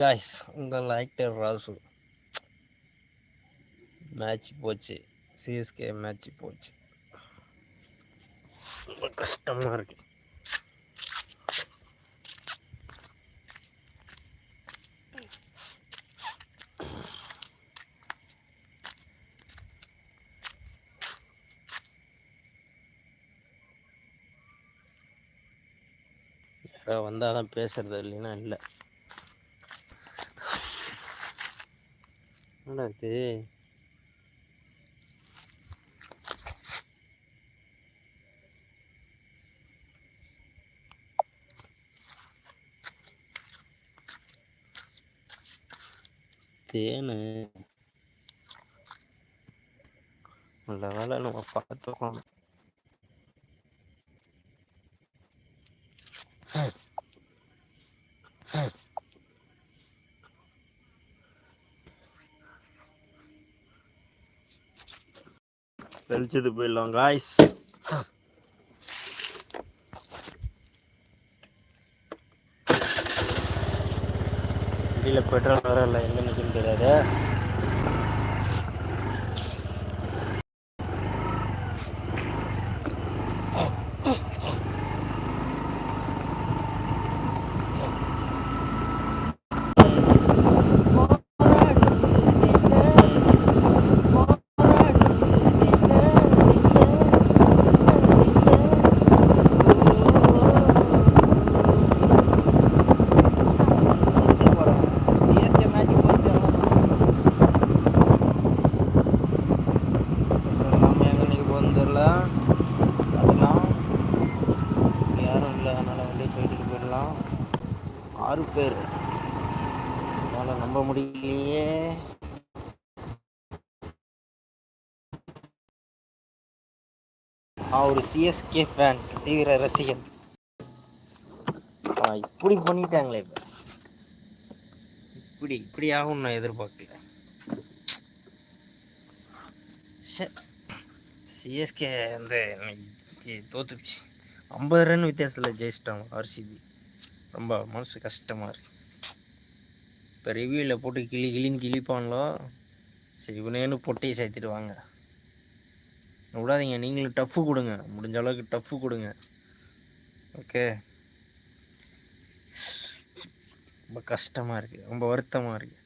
Guys உங்கள் actor Rasu match போச்சு. CSK match போச்சு. ரொம்ப கஷ்டமாக இருக்கு. யாராவது வந்தால் தான் பேசுறது இல்லைன்னா இல்லை. என்னடா இது? தேனு. நல்ல வேலை நம்ம பார்த்துக்கணும். தெளிச்சது போயிடலாம் காய்ஸ் வண்டியில் பெட்ரோல் வர இல்லை எங்கே நிற்குன்னு தெரியாது சிஎஸ்கே மேட்ச் போச்சு நம்ம எங்கே நிற்க போகுதுன்னு தெரில அதெல்லாம் யாரும் இல்லை அதனால் வண்டியை போயிட்டு போயிடலாம் ஆறு பேர். என்னால் நம்ப முடியலையே. நான் ஒரு சிஎஸ்கே ஃபேன் தீவிர ரசிகன். இப்படி பண்ணிட்டாங்களே இப்போ. இப்படி இப்படி ஆகும் நான் எதிர்பார்க்கல. சிஎஸ்கே வந்து தோத்துச்சு ஐம்பது ரன் வித்தியாசத்தில் ஜெயிச்சிட்டாங்க ஆர்சிபி ரொம்ப மனசு கஷ்டமாக இருக்கு. இப்போ ரிவ்யூவில் போட்டு கிளி கிளின்னு கிழிப்பான்லோ சரி இவனேன்னு பொட்டையை சேர்த்துடுவாங்க விடாதீங்க நீங்களும் டஃப்பு கொடுங்க. முடிஞ்ச அளவுக்கு டஃப்பு கொடுங்க. ஓகே ரொம்ப கஷ்டமாக இருக்குது ரொம்ப வருத்தமாக இருக்குது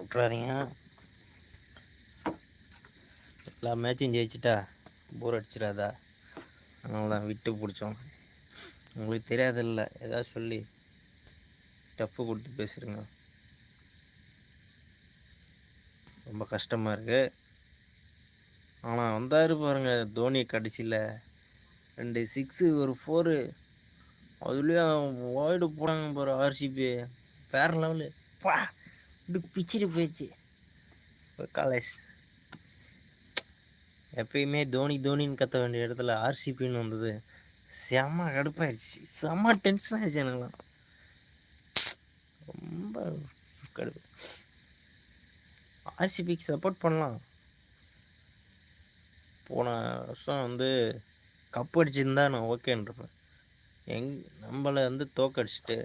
விட்றாதீங்க எல்லா மேட்சும் ஜெயிச்சிட்டா போர் அடிச்சிடாதா? அதனால தான் விட்டு பிடிச்சோம். உங்களுக்கு தெரியாதில்ல ஏதாவது சொல்லி டஃப்பு கொடுத்து பேசுகிறேங்க ரொம்ப கஷ்டமாக இருக்குது ஆனால் வந்தார் பாருங்கள் தோனி கடைசியில். ரெண்டு சிக்ஸு ஒரு ஃபோரு அதுலேயும் வாய்டு போனாங்க பாரு ஆர்சிபி வேறு லெவலு பா இப்படி பிச்சுட்டு போயிடுச்சு இப்போ காலேஜ் எப்பயுமே தோனி தோனின்னு கத்த வேண்டிய இடத்துல ஆர்சிபின்னு வந்தது. செம்ம கடுப்பாயிடுச்சு. செம்ம டென்ஷன் ஆயிடுச்சு எனக்குலாம் ரொம்ப கடுப்பு. ஆர்சிபிக்கு சப்போர்ட் பண்ணலாம். போன வருஷம் வந்து கப் அடிச்சிருந்தா நான் ஓகேன்றப்பேன் எங் நம்மளை வந்து தோக்கடிச்சிட்டு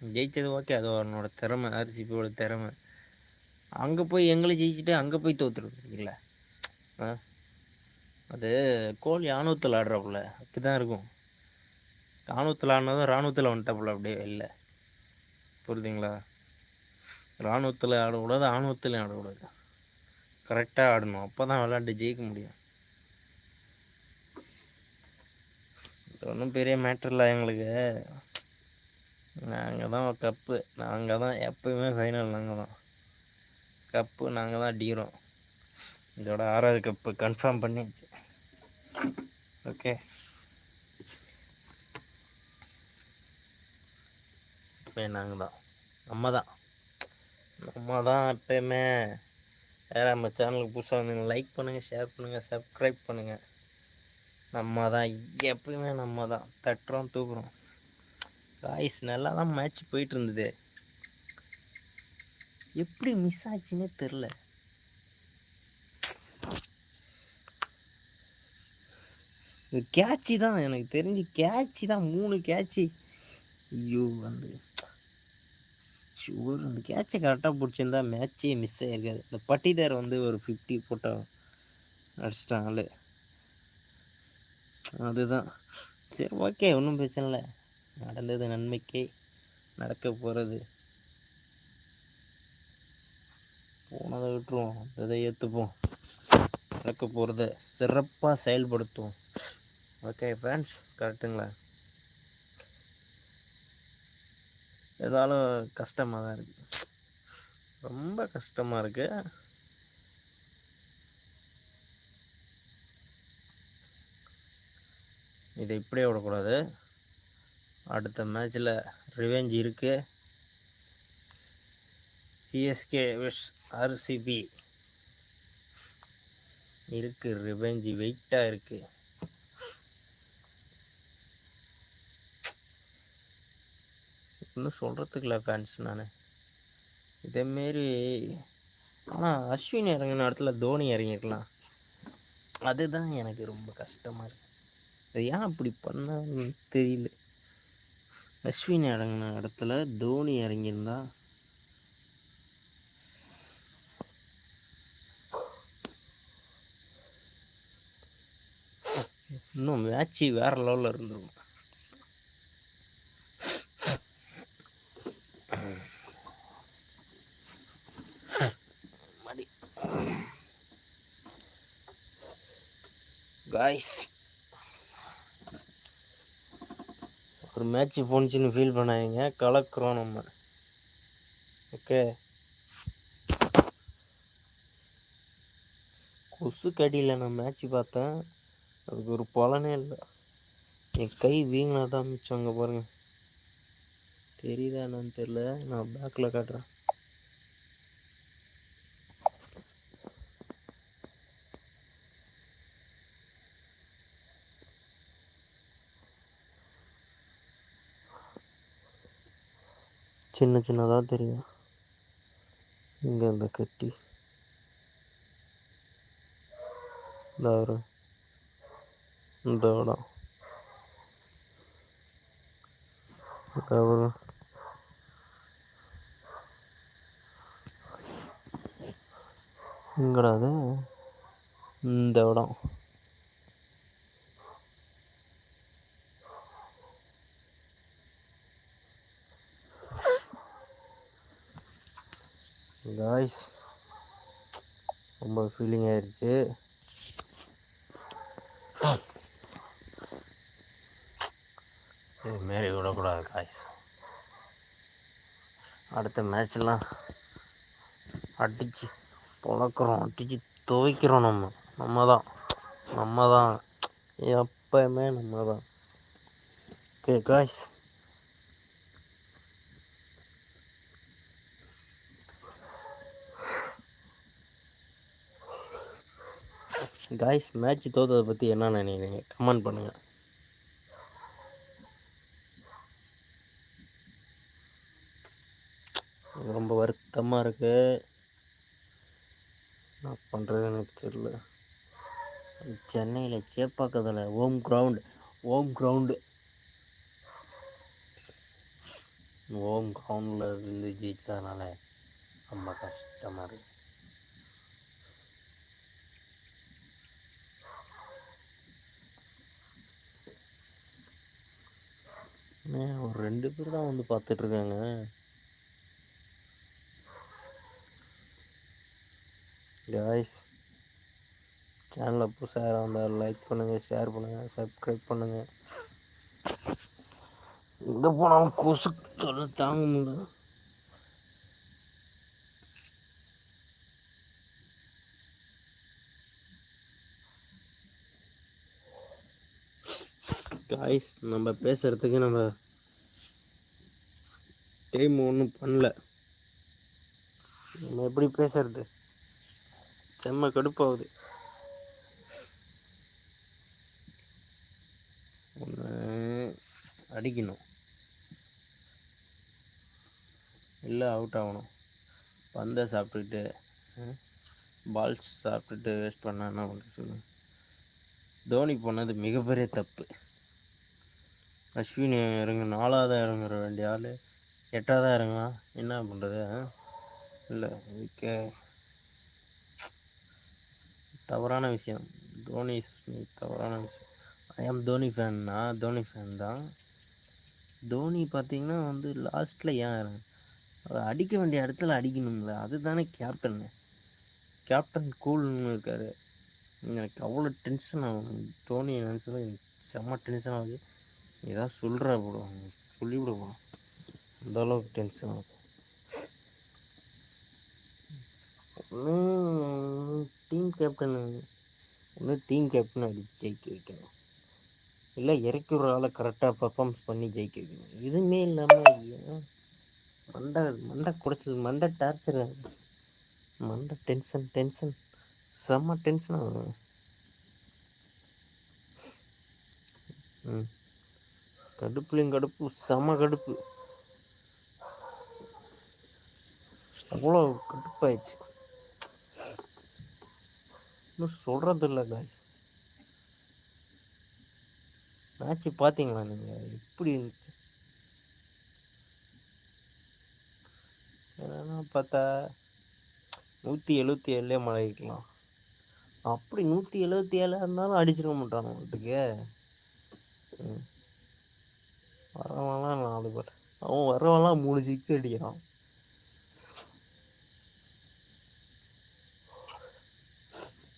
ஜெயிச்சது ஓகே அது அவனோட திறமை ஆர்சிபியோட திறமை. அங்கே போய் எங்களை ஜெயிச்சுட்டு அங்கே போய் தோத்துருக்கீங்கள ஆ? அது கோழி ஆணவத்தில் ஆடுறாப்புல அப்படி தான் இருக்கும். இராணுவத்தில் ஆடினதும் இராணுவத்தில் வந்துட்டாப்புல அப்படியே இல்லை புரியுதுங்களா? இராணுவத்தில் ஆடக்கூடாது ஆணவத்தில் ஆடக்கூடாது. கரெக்டாக ஆடணும். அப்போ தான் விளாண்டு ஜெயிக்க முடியும். இது ஒன்றும் பெரிய மேட்ரு இல்லை எங்களுக்கு. நாங்கள் தான் கப்பு நாங்கள் தான் எப்பயுமே ஃபைனல் நாங்கள் தான் கப்பு நாங்கள் தான் அடிக்கிறோம். இதோட ஆறாவது கப்பு கன்ஃபார்ம் பண்ணியாச்சு. ஓகே எப்பயும் நாங்கள் தான்? நம்ம தான். நம்ம தான் எப்பயுமே. வேறு நம்ம சேனலுக்கு புதுசாக வந்து லைக் பண்ணுங்கள் ஷேர் பண்ணுங்கள் சப்ஸ்கிரைப் பண்ணுங்கள் நம்ம தான். எப்பயுமே நம்ம தான். தட்டுறோம் தூக்குறோம். காய்ஸ் நல்லா தான் மேட்ச் போயிட்டு இருந்தது. எப்படி மிஸ் ஆச்சுன்னே தெரில இது கேட்சி தான். எனக்கு தெரிஞ்சு கேட்சி தான். மூணு கேட்சி ஐயோ வந்து ஷுவர் இந்த கேட்சை கரெக்டாக பிடிச்சிருந்தா மேட்ச்சே மிஸ் ஆகிருக்காது இந்த பட்டிதார் வந்து ஒரு ஃபிஃப்டி போட்டான் அடிச்சிட்டாங்களே அதுதான். சரி ஓகே ஒன்றும் பிரச்சனை இல்லை. நடந்தது நன்மைக்கே நடக்க போகிறது போனதை விட்டுருவோம். அதை ஏற்றுப்போம் நடக்க போகிறத சிறப்பாக செயல்படுத்துவோம். ஓகே ஃப்ரெண்ட்ஸ் கரெக்டுங்களா இருந்தாலும் கஷ்டமாக தான் இருக்குது ரொம்ப கஷ்டமாக இருக்குது இதை இப்படியே விடக்கூடாது. அடுத்த மேட்ச்சில் ரிவெஞ்ச் இருக்குது சிஎஸ்கே விஷ் ஆர்சிபி இருக்குது ரிவெஞ்சி வெயிட்டாக இருக்குது இன்னும் சொல்கிறதுக்குல ஃபேன்ஸ் நான். இதேமாரி ஆனால் அஸ்வின் இறங்கின இடத்துல தோனி இறங்கிருக்கலாம். அதுதான் எனக்கு ரொம்ப கஷ்டமாக இருக்குது அது ஏன் அப்படி பண்ணான்னு தெரியல. அஸ்வின் இறங்கின இடத்துல தோனி இறங்கியிருந்தா இன்னும் மேட்ச்சு வேறு லெவலில் இருந்துருக்கும். காய்ஸ் ஒரு மேட்ச் போணுச்சுன்னு ஃபீல் பண்ணாதீங்க. கலக்குறோம் நம்ம. ஓகே கொசு கடியில் நான் மேட்ச் பார்த்தேன். அதுக்கு ஒரு பலனே இல்லை. என் கை வீங்கினா தான் மிச்சம் அங்கே பாருங்கள் தெரியுதா என்னன்னு தெரில நான் பேக்கில் காட்டுறேன். சின்ன சின்னதாக தெரியும். இங்கே இந்த கட்டி. இந்த இந்த இடம். அப்புறம் இங்கடாது இந்த இடம். காய்ஸ் ரொம்ப ஃபீலிங் ஆயிடுச்சு இதுமாரி விடக்கூடாது காய்ஸ் அடுத்த மேட்ச்லாம் அடித்து பொழக்கிறோம் அடித்து துவைக்கிறோம் நம்ம. நம்ம தான் நம்ம தான் எப்பயுமே நம்ம தான் ஓகே காய்ஸ் காய்ஸ் மேட்ச் தோத்ததை பற்றி என்ன நினைக்கிறீங்க? கமெண்ட் பண்ணுங்கள் ரொம்ப வருத்தமாக இருக்குது நான் பண்ணுறதுன்னு எனக்கு தெரியல. சென்னையில் சேப்பாக்கத்தில் home ground home ground home கிரவுண்டில் இருந்து ஜெயிச்சதுனால ரொம்ப கஷ்டமாக இருக்குது ஒரு ரெண்டு பேர் தான் வந்து பார்த்துட்ருக்காங்க. காய்ஸ் சேனலில் புதுசாக வந்தால் லைக் பண்ணுங்கள் ஷேர் பண்ணுங்கள் சப்ஸ்கிரைப் பண்ணுங்கள் எங்கே போனாலும் கொசு தாங்க முடியல. காய்ஸ் நம்ம பேசுகிறதுக்கு நம்ம டைம் ஒன்றும் பண்ணல. நம்ம எப்படி பேசுறது? செம்ம கடுப்பாகுது. ஒன்று அடிக்கணும். இல்லை அவுட் ஆகணும். பந்தை சாப்பிட்டுட்டு பால்ஸ் சாப்பிட்டுட்டு வேஸ்ட் பண்ணான்னா சொல்லுங்கள் தோனி போனது மிகப்பெரிய தப்பு. அஸ்வினி இறங்க நாலாவது இறங்குற வேண்டிய ஆள். எட்டாவதாக இருங்க என்ன பண்ணுறது இல்லை ஓகே. தவறான விஷயம். தோனி தவறான விஷயம். ஐ ஆம் தோனி ஃபேன்னா தோனி ஃபேன் தான். தோனி பார்த்தீங்கன்னா வந்து லாஸ்ட்டில் ஏன் அடிக்க வேண்டிய இடத்துல அடிக்கணுங்களே அதுதானே கேப்டன் கேப்டன் கூல்னு இருக்கார். எனக்கு அவ்வளோ டென்ஷன் ஆகும். தோனி நினச்சதும் எனக்கு செம்ம டென்ஷன் ஆகுது. இதான் சொல்கிற ப்ரோ. சொல்லிவிட ப்ரோ. அந்த அளவுக்கு டென்ஷன் ஆகும் ஒன்று டீம் கேப்டன் ஒன்று டீம் கேப்டன் அடி ஜெயிக்க வைக்கணும். இல்லை இறக்கி ஒரு ஆளை கரெக்டாக பர்ஃபார்மன்ஸ் பண்ணி ஜெயிக்க வைக்கணும். எதுவுமே இல்லாமல் மண்டை மண்டை குடைச்சல் மண்டை டார்ச்சர் மண்டை டென்ஷன் டென்ஷன் செம்ம டென்ஷன் ஆகும் ம். கடுப்புலையும் கடுப்பு செம கடுப்பு. அவ்வளோ கடுப்பாயிடுச்சு. இன்னும் சொல்கிறதில்ல இல்லை காய் மேட்ச்சு பார்த்தீங்களா நீங்கள் எப்படி இருந்துச்சு? என்னன்னா பார்த்தா நூற்றி எழுபத்தி ஏழுலேயே மழை வைக்கலாம் அப்படி நூற்றி எழுபத்தி ஏழாக இருந்தாலும் அடிச்சிட மாட்டானு வீட்டுக்கு வரவன்லாம் நாலு பேர். அவன் வரவன்லாம் மூணு சிக்ஸ் அடிக்கிறான்.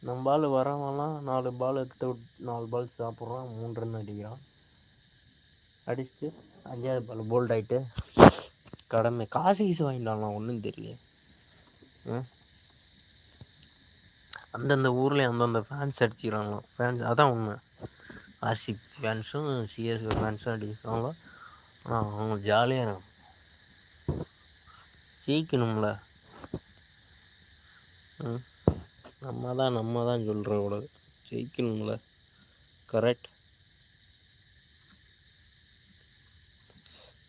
நம்ம பால் வரவன்லாம் நாலு பால் எடுத்து நாலு பால் சாப்பிட்றான் மூணு ரன் அடிக்கிறான். அடிச்சுட்டு அஞ்சாவது பால் போல்ட் ஆகிட்டு கடமை. காசு கீசு வாங்கிட்டான்லாம் ஒன்றும் தெரியல அந்தந்த ஊரில் அந்தந்த ஃபேன்ஸ் அடிச்சுக்கிறாங்களாம். ஃபேன்ஸ் அதான் உண்மை. ஆர்சி ஃபேன்ஸும் சிஎஸ்கே ஃபேன்ஸும் அடிக்கிறாங்களோ ஆனால் அவங்க ஜாலியாக ஜெயிக்கணும்ல. நம்ம தான் நம்ம தான் சொல்கிற கூட. ஜெயிக்கணும்ல. கரெக்ட்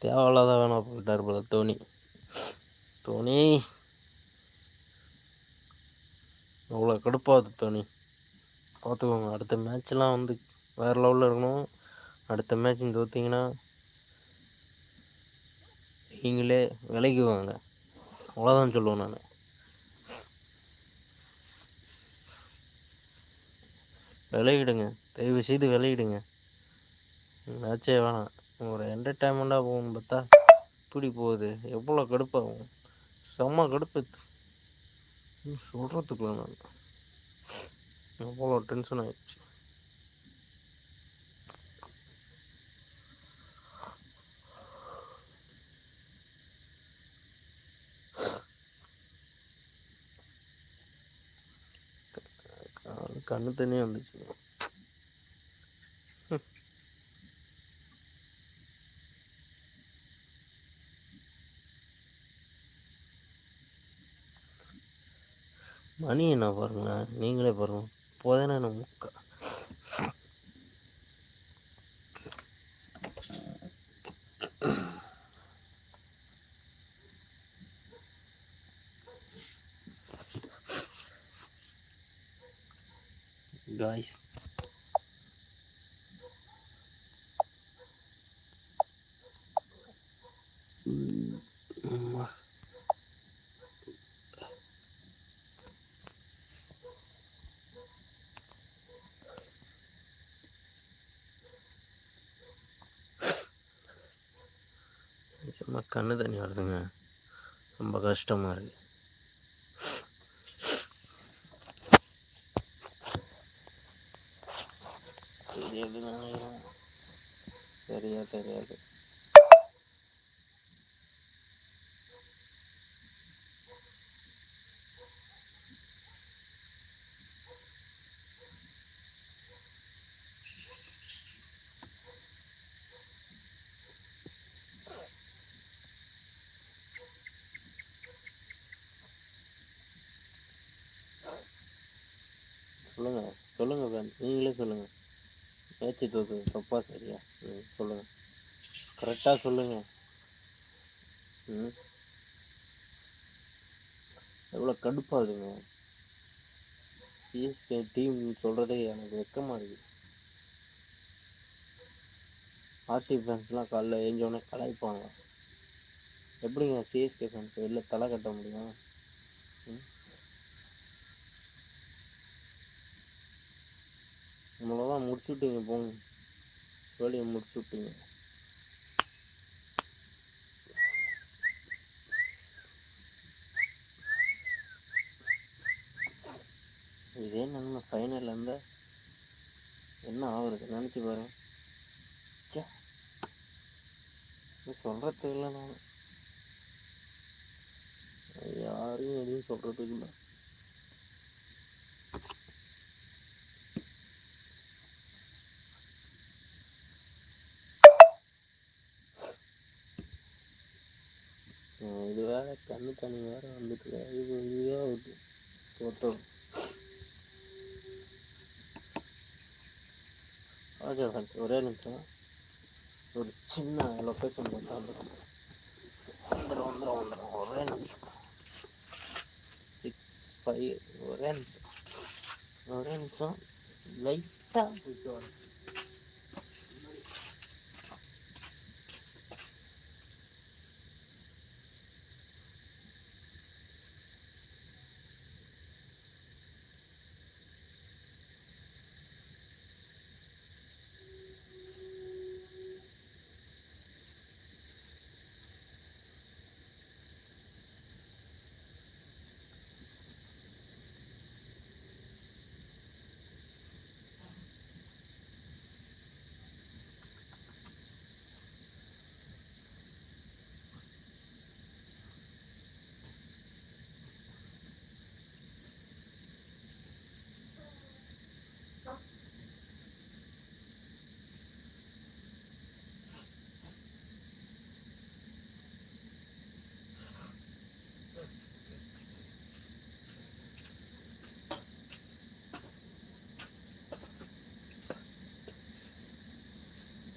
தேவையில்லாத வேணாம் போயிட்டார் போல தோனி. தோனி. அவ்வளோ கடுப்பாகுது தோனி. பார்த்துக்கோங்க அடுத்த மேட்ச்லாம் வந்து வேறு லெவலில் இருக்கணும். அடுத்த மேட்ச் தோற்றிங்கன்னா நீங்களே விலகிவாங்க அவ்வளோதான் சொல்லுவேன் நான். விளையிடுங்க தயவு செய்து விளையிடுங்க மேட்சே வேணாம். ஒரு என்டர்டைன்மெண்ட்டாக போகணும் பார்த்தா இப்படி போகுது. எவ்வளோ கடுப்பாகும். செம்ம கடுப்பு. சொல்கிறதுக்குள்ள நான். அவ்வளோ டென்ஷன் ஆகிடுச்சு கண்ணு தண்ணியே வந்துச்சு. மணி என்ன பாருங்களேன்? நீங்களே பாருங்க. போதானே என்ன முக்கா guys சும்மா கண்ணு தண்ணி வருதுங்க. ரொம்ப கஷ்டமாக இருக்குது தெரியாது தெரியாது சொல்லுங்கள் சொல்லுங்கள் ஃப்ரெண்ட்ஸ் நீங்களே சொல்லுங்கள் பேச்சு தோக்கு தப்பா சரியா? ம் சொல்லுங்கள் கரெக்டாக சொல்லுங்கள் ம். எவ்வளோ கடுப்பாகுதுங்க சிஎஸ்கே டீம் சொல்கிறதே எனக்கு வெக்கமாக இருக்குது ஆர்சி ஃபேன்ஸ்லாம் காலைல ஏஞ்சோடனே கலாய்ப்பாங்க. எப்படிங்க சிஎஸ்கே ஃபேன்ஸ் வெளில தலை கட்ட முடியும்? அவ்வளோதான் முடிச்சு விட்டீங்க போங்க. வேலையை முடிச்சு விட்டீங்க இதே நம்ம ஃபைனலில் இருந்தால் என்ன ஆகுறது? நினச்சி பாருங்க. சே சொல்கிறதுக்கு இல்லை நான். யாரையும் எதுவும் சொல்கிறதுக்கு இல்லை இது வேற கண்ணு தண்ணி வேறு வந்துட்டு இது இதுவே ஆகுது தோட்டம் ஓகே ஃப்ரெண்ட்ஸ் ஒரே நிமிஷம். ஒரு சின்ன லொக்கேஷன் மட்டும் வந்துடும் வந்துடும் வந்துடும் வந்துடும் ஒரே நிமிஷம். சிக்ஸ் ஃபைவ் ஒரே நிமிஷம். ஒரே நிமிஷம். லைட்டாக போயிட்டு வரேன்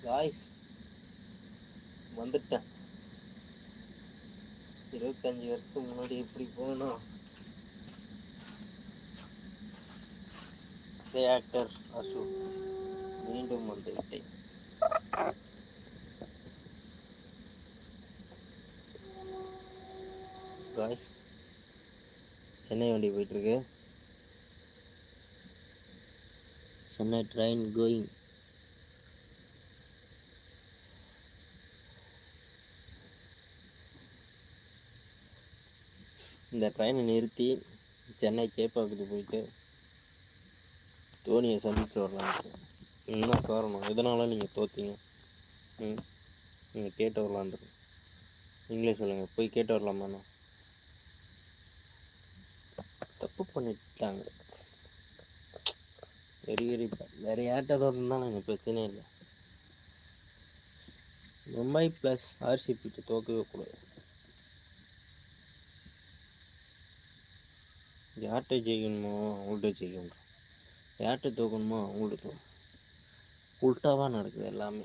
காய்ஸ் வந்துட்டேன். இருபத்தஞ்சி வருஷத்துக்கு முன்னாடி எப்படி போகணும் ஆக்டர் அசோக் மீண்டும் வந்து விட்டேன் காய்ஸ் சென்னை வண்டி போயிட்டுருக்கு சென்னை ட்ரெயின் கோயிங் இந்த ட்ரெயினை நிறுத்தி சென்னை சேப்பாக்கத்துக்கு போயிட்டு தோனியை சந்தித்து வரலான்ட்டு என்ன காரணம் எதனால் நீங்கள் தோத்தீங்க? ம் நீங்கள் கேட்டு வரலான்ட்டு நீங்களே சொல்லுங்கள் போய் கேட்டு வரலாமாண்ணா தப்பு பண்ணிட்டாங்க. வெரி வெரி வேறு யார்கிட்ட தோற்றுந்தாலும் எனக்கு பிரச்சனையே இல்லை. மும்பை ப்ளஸ் ஆர்சிபிட்டு தோக்கவே கூடாது. யார்கிட்ட ஜெயிக்கணுமோ அவங்கள்ட்ட ஜெயிக்கணும் யார்கிட்ட தோக்கணுமோ அவங்கள்ட்ட உல்ட்டாவாக நடக்குது எல்லாமே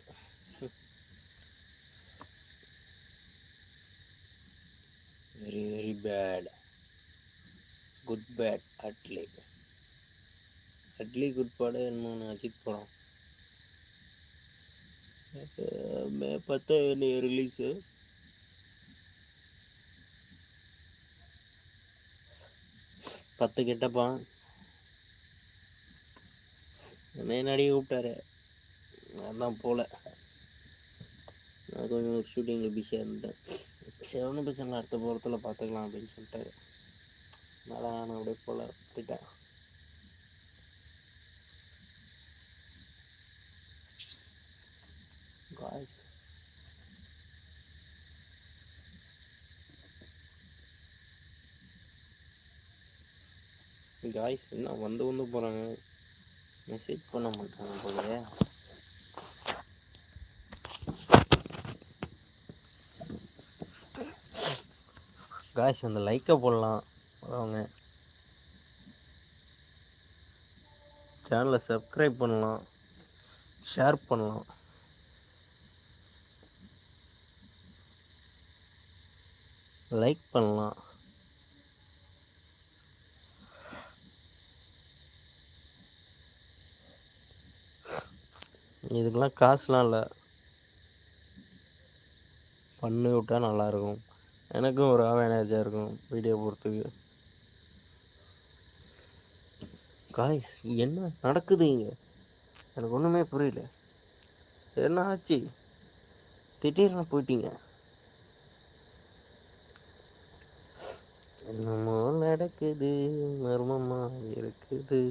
very very bad good bad Atlee Atlee good படம் என்ன அஜித் படம் மே பத்து ரிலீஸு பத்து கிட்டப்பா. என்ன நடிகை கூப்பிட்டாரு? அதான் போல. நான் கொஞ்சம் ஷூட்டிங்கில் பிஸியாக இருந்தேன் சரி ஒன்றும் பிரச்சனை அடுத்த போகிறதுல பார்த்துக்கலாம் அப்படின்னு சொல்லிட்டாரு. நல்லா நான் அப்படியே போல விட்டுட்டேன். காய்ஸ் காய்ஸ் என்ன வந்து வந்து போகிறாங்க மெசேஜ் பண்ண மாட்டாங்க போலயே. காய்ஸ் அந்த லைக்கை போடலாம். வரவங்க சேனலை சப்ஸ்கிரைப் பண்ணலாம். ஷேர் பண்ணலாம். லைக் பண்ணலாம். இதுக்கெல்லாம் காசுலாம் இல்லை. பண்ணி விட்டால் நல்லாயிருக்கும். எனக்கும் ஒரு ஆவேனேஜாக இருக்கும் வீடியோ போகிறதுக்கு காய்ஸ் என்ன நடக்குது இங்கே? எனக்கு ஒன்றுமே புரியல. என்ன ஆச்சு? திடீர்னு போயிட்டீங்க. என்னமோ நடக்குது மர்மமாக இருக்குது.